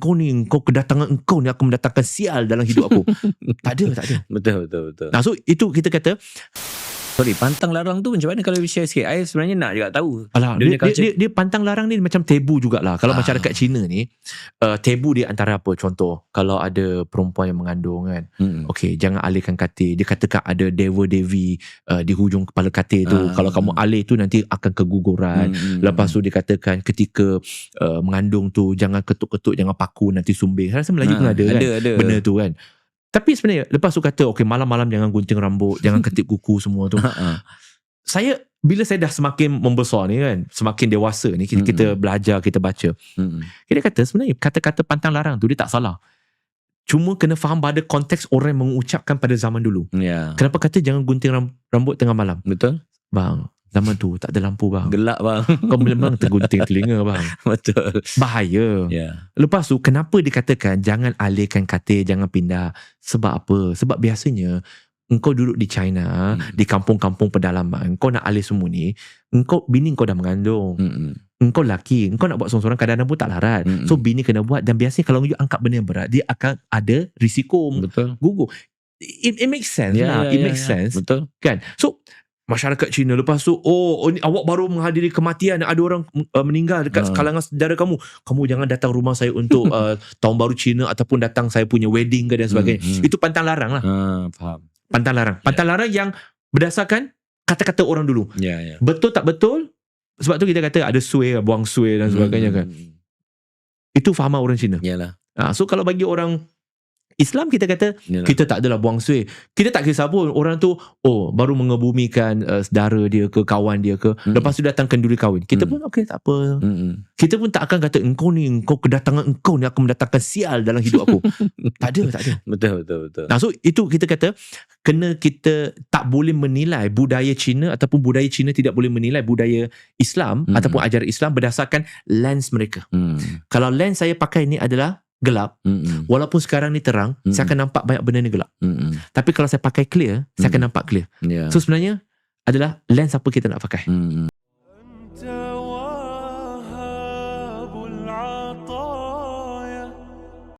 kau ni kau kedatangan engkau ni akan mendatangkan sial dalam hidup aku. tak ada, tak ada. Betul betul betul. Nah, so itu kita kata Sorry, pantang larang tu macam mana kalau share sikit? I sebenarnya nak juga tahu. Alah, Dia dia, dia, dia, dia pantang larang ni macam tabu jugalah. Kalau Ah. masyarakat Cina ni, uh, tabu dia antara apa? Contoh, kalau ada perempuan yang mengandung kan, Hmm. okey, jangan alihkan katil. Dia katakan ada dewa devi uh, di hujung kepala katil tu. Ah. Kalau kamu alih tu nanti akan keguguran. Hmm. Lepas tu dia katakan ketika uh, mengandung tu jangan ketuk-ketuk, jangan paku nanti sumbing. Saya rasa Melayu pun Ah, ada, kan? Ada ada. Benda tu kan. Tapi sebenarnya lepas tu kata okey malam-malam jangan gunting rambut, jangan ketip kuku semua tu. Saya bila saya dah semakin membesar ni kan, semakin dewasa ni kita, kita belajar, kita baca. Hmm. Kita kata sebenarnya kata-kata pantang larang tu dia tak salah. Cuma kena faham pada konteks orang yang mengucapkan pada zaman dulu. Ya. Kenapa kata jangan gunting ram- rambut tengah malam? Betul? Bang, zaman tu tak ada lampu bang. Gelak bang. Kau memang tergunting telinga bang. Betul. Bahaya. Ya. Lepas tu kenapa dikatakan jangan alihkan katil, jangan pindah? Sebab apa? Sebab biasanya engkau duduk di China, Hmm. di kampung-kampung pedalaman, engkau nak alih semua ni, engkau bini kau dah mengandung. Hmm. Engkau lelaki, engkau nak buat seorang-seorang kadang-kadang pun tak larat. Mm-mm. So bini kena buat dan biasanya kalau you angkat benda yang berat, dia akan ada risiko Betul. gugur. It, it makes sense lah. it makes sense Betul. kan. So masyarakat Cina lepas tu oh, oh ni, awak baru menghadiri kematian ada orang uh, meninggal dekat Ha. kalangan saudara kamu kamu jangan datang rumah saya untuk uh, tahun baru Cina ataupun datang saya punya wedding ke dan sebagainya Hmm, hmm. itu pantang larang lah Ha, faham. pantang larang pantang larang yang berdasarkan kata-kata orang dulu Ya, ya. betul tak betul sebab tu kita kata ada sway buang sway dan sebagainya kan Hmm. itu fahaman orang Cina Yalah. ha, so kalau bagi orang Islam kita kata Yalah. kita tak adalah buang sway kita tak kisah pun orang tu oh baru mengebumikan uh, saudara dia ke kawan dia ke Hmm. lepas tu datang kenduri kahwin kita Hmm. pun okey tak apa Hmm. kita pun tak akan kata engkau ni engkau kedatangan engkau ni akan mendatangkan sial dalam hidup aku tak ada tak ada Betul betul betul. Nah, so itu kita kata kena kita tak boleh menilai budaya Cina ataupun budaya Cina tidak boleh menilai budaya Islam Mm-mm. ataupun ajaran Islam berdasarkan lens mereka. Hmm. Kalau lens saya pakai ni adalah gelap, Hmm. walaupun sekarang ni terang, Mm-mm. saya akan nampak banyak benda ni gelap. Hmm. Tapi kalau saya pakai clear, saya akan nampak clear. Ya. So sebenarnya adalah lens apa kita nak pakai. Hmm.